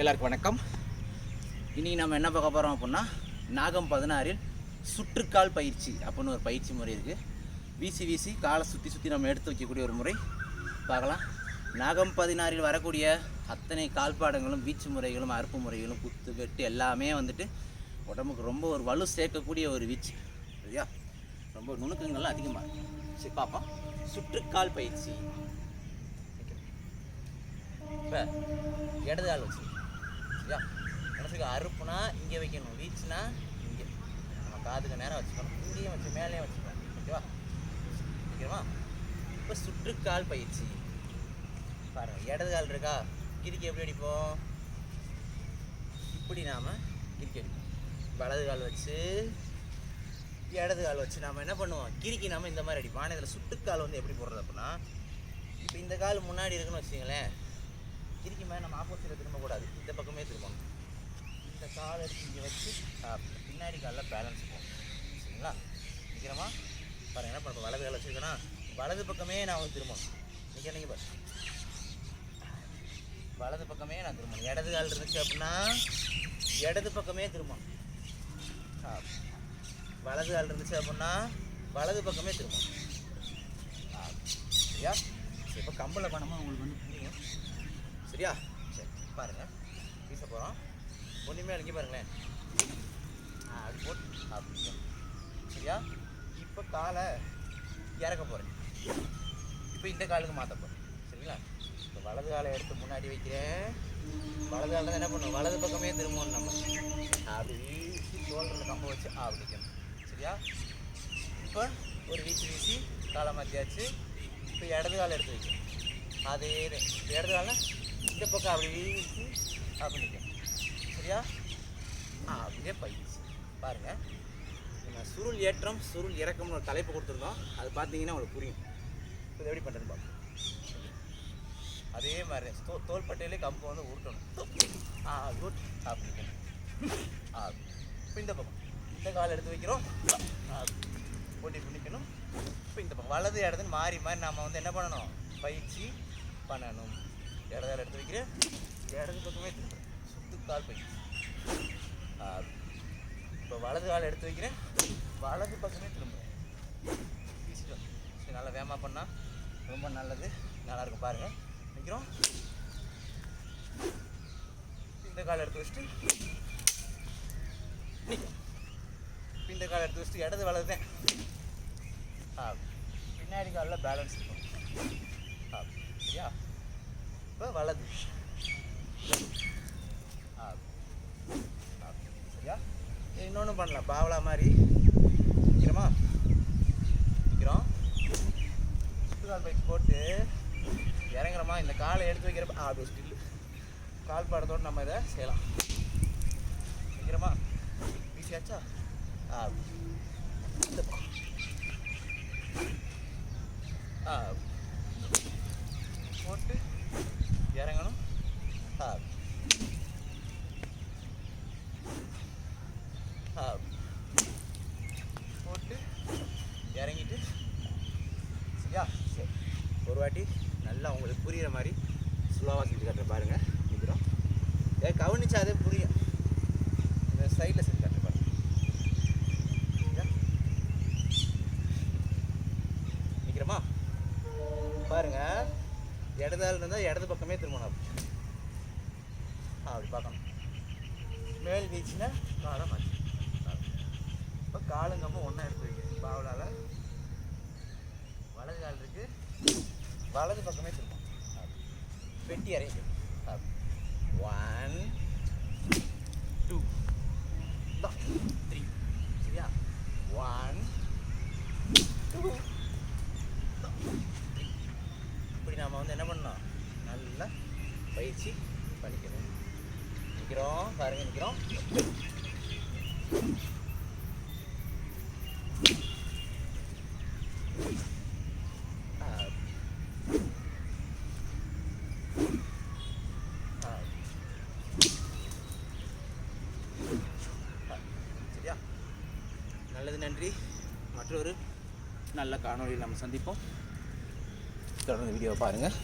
எல்லாருக்கும் வணக்கம். இன்றைக்கி நம்ம என்ன பார்க்க போகிறோம் அப்படின்னா நாகம் பதினாறில் சுற்றுக்கால் பயிற்சி அப்படின்னு ஒரு பயிற்சி முறை இருக்குது வீசி வீசி காலை சுற்றி சுற்றி நம்ம எடுத்து வைக்கக்கூடிய ஒரு முறை. பார்க்கலாம். நாகம் பதினாறில் வரக்கூடிய அத்தனை கால்பாடங்களும் வீச்சு முறைகளும் அறுப்பு முறைகளும் குத்து வெட்டு எல்லாமே வந்துட்டு உடம்புக்கு ரொம்ப ஒரு வலு சேர்க்கக்கூடிய ஒரு வீச்சு. சரியா? ரொம்ப நுணுக்கங்கள்லாம் அதிகமாக இருக்கும் சரி பார்ப்போம். சுற்றுக்கால் பயிற்சி. இப்போ இடது கால் வச்சு. சரியா மனசுக்கு அறுப்புனா இங்கே வைக்கணும் வீச்சுனா இங்கே. நம்ம காதுக்கு நேரம் வச்சுக்கணும் இங்கேயும் வச்சு மேலேயும் வச்சுக்கணும் ஓகேவா? ஓகேவா? இப்போ சுற்றுக்கால் பயிற்சி. பாருங்கள் இடது கால் இருக்கா? கிரிக்கி எப்படி அடிப்போம்? இப்படி நாம் கிரிக்கி அடிப்போம். வலது கால் வச்சு இடது கால் வச்சு நாம் என்ன பண்ணுவோம்? கிரிக்கி நாம் இந்த மாதிரி அடிப்போம். ஆனால் இதில் சுட்டுக்கால் வந்து எப்படி போடுறது அப்படின்னா இப்போ இந்த கால் முன்னாடி இருக்குன்னு வச்சுங்களேன் கிரிக்கி மேலே நம்ம ஆப்போசிட்டில் திரும்பக்கூடாது இந்த பக்கமே திரும்பணும். இந்த கால் இங்கே வச்சு பின்னாடி காலில் பேலன்ஸ் போகும் சரிங்களா? நிற்கிறோமா பாருங்கள் என்ன பண்ண வலது கால் வச்சுருக்கேன்னா வலது பக்கமே நான் வந்து திரும்பணும். நிற்கிறீங்க பாரு வலது பக்கமே நான் திரும்பணும். இடது கால் இருந்துச்சு அப்படின்னா இடது பக்கமே திரும்பணும். வலது கால் இருந்துச்சு அப்படின்னா வலது பக்கமே திரும்பணும். சரியா? இப்போ கம்பில் பண்ணும்போது உங்களுக்கு வந்து புரியும். சரியா? சரி பாருங்கள் வீச போகிறோம் ஒன்றுமே இங்கே பாருங்களேன். அப்படி போட்டு அப்படி சரியா? இப்போ காலை இறக்க போகிறேன் இப்போ இந்த காலுக்கு மாற்ற போகிறேன் சரிங்களா? இப்போ வலது காலை எடுத்து முன்னாடி வைக்கிறேன். வலது காலை தான் என்ன பண்ணுவோம் வலது பக்கமே திரும்பணும் நம்ம. அப்படி வீசி தோல்றில் கம்ப வச்சு அப்படி சரியா? இப்போ ஒரு வீச்சு வீசி காலை மாற்றியாச்சு இப்போ இடது காலை எடுத்து வைக்கணும் அதே இடது காலை இந்த பக்கம் அப்படி வீசி அப்படி சரியா? ஆ அப்படியே பயிற்சி பாருங்கள் நம்ம சுருள் ஏற்றம் சுருள் இறக்கம்னு ஒரு தலைப்பு கொடுத்துருந்தோம். அது பார்த்தீங்கன்னா உங்களுக்கு புரியும். இப்போ இது எப்படி பண்ணுறதுன்னு பார்ப்போம். அதே மாதிரி தோ தோல்பட்டையிலே கம்பு வந்து உருட்டணும். ஆ குட் அப்படி ஆ இப்போ இந்த பக்கம். இந்த கால் எடுத்து வைக்கிறோம். போட்டி பிடிக்கணும் இப்போ இந்த பக்கம். வலது இடத்துன்னு மாறி மாறி நம்ம வந்து என்ன பண்ணணும்? பயிற்சி பண்ணணும். இடது கால் எடுத்து வைக்கிறேன். இடது பக்கமே திரும்ப சுத்துக்கால் பயிற்சி இப்போ வலது கால் எடுத்து வைக்கிறேன். வலது பக்கமே திரும்புகிறேன் வீசிட்டோம் சரி நல்லா வேகமாக பண்ணால் ரொம்ப நல்லது. நல்லாயிருக்கும் பாருங்கள் நிற்கிறோம் இந்த கால் எடுத்து வச்சுட்டு நிற்கும் இந்த கால் எடுத்து வச்சுட்டு இடது வலது தான். பின்னாடி காலில் பேலன்ஸ் இருக்கும். இப்போ வலது. ஆ ஆ, சரியா இன்னொன்று பண்ணலாம். பாவலா மாதிரி நிற்கிறோமா நிற்கிறோம் சுற்றுக்கால் பைக் போட்டு இறங்குறோமா? இந்த காலை எடுத்து வைக்கிறப்ப அப்படி ஸ்டில் கால் பாடத்தோடு நம்ம இதை செய்யலாம். நிற்கிறோமா ஈஸியாச்சா இந்த ஆ. போட்டு இறங்கணும் ஹாப் ஹாப் போட்டு இறங்கிட்டு சரியா சரி ஒரு வாட்டி நல்லா உங்களுக்கு புரிகிற மாதிரி ஸ்லோவாக செஞ்சு காட்டுறேன் பாருங்கள் நிற்கிறோம் ஏ கவனிச்சாதே புரியும் இந்த சைடில் செஞ்சு காட்டுறேன் பாருங்க நிற்கிறோமா பாருங்கள் இடதால் இருந்தால் இடது பக்கமே திரும்பணும் அப்படி. அப்படி பார்க்கணும். மேல் வீச்சுன்னா காலம் ஆச்சு இப்போ கம்பம் ஒன்றா எடுத்து வைக்க பாவலால் வலது கால் இருக்கு. வலது பக்கமே திரும்பும் வெட்டி இறங்கி ஒன் டூ த்ரீ சரியா? ஒன் டூ இப்படி நாம் வந்து என்ன பண்ணோம் நல்லா பயிற்சி பண்ணிக்கணும் நிற்கிறோம் பாருங்க நிற்கிறோம் சரியா? நல்லது நன்றி. மற்றொரு நல்ல காணொலியில் நம்ம சந்திப்போம். தொடர்ந்து வீடியோவை பாருங்கள்